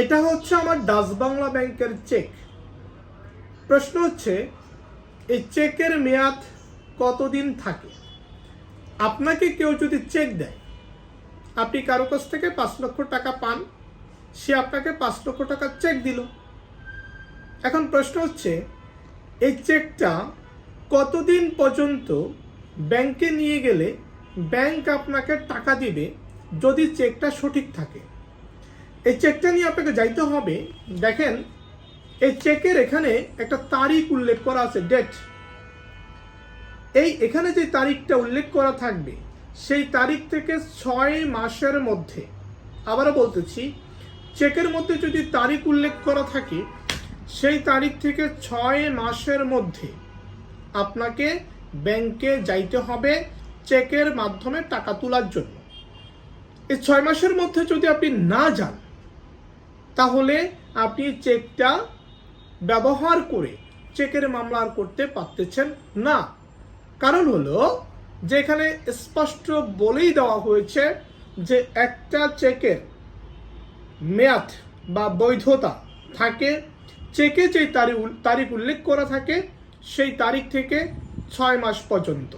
এটা হচ্ছে আমার ডাচ বাংলা ব্যাংকের চেক প্রশ্ন হচ্ছে, এই চেকের মেয়াদ কতদিন থাকে? আপনাকে কেউ যদি চেক দেয়, আপনি কারও কাছ থেকে পাঁচ লক্ষ টাকা পান, সে আপনাকে পাঁচ লক্ষ টাকা চেক দিল। এখন প্রশ্ন হচ্ছে, এই চেকটা কতদিন পর্যন্ত ব্যাংকে নিয়ে গেলে ব্যাংক আপনাকে টাকা দিবে যদি চেকটা সঠিক থাকে? এই চেকটা নিয়ে আপনাকে যাইতে হবে। দেখেন, এই চেকের এখানে একটা তারিখ উল্লেখ করা আছে ডেট এই এখানে যে তারিখটা উল্লেখ করা থাকবে, সেই তারিখ থেকে ছয় মাসের মধ্যে। আবারও বলতেছি চেকের মধ্যে যদি তারিখ উল্লেখ করা থাকে, সেই তারিখ থেকে ছয় মাসের মধ্যে আপনাকে ব্যাংকে যাইতে হবে চেকের মাধ্যমে টাকা তোলার জন্য। এই ছয় মাসের মধ্যে যদি আপনি না যান তাহলে আপনি চেকটা ব্যবহার করে চেকের মামলা আর করতে পারতেছেন না। কারণ হলো, যেখানে স্পষ্ট বলেই দেওয়া হয়েছে যে একটা চেকের মেয়াদ বা বৈধতা থাকে, চেকে যে তারিখ তারিখ উল্লেখ করা থাকে, সেই তারিখ থেকে ছয় মাস পর্যন্ত।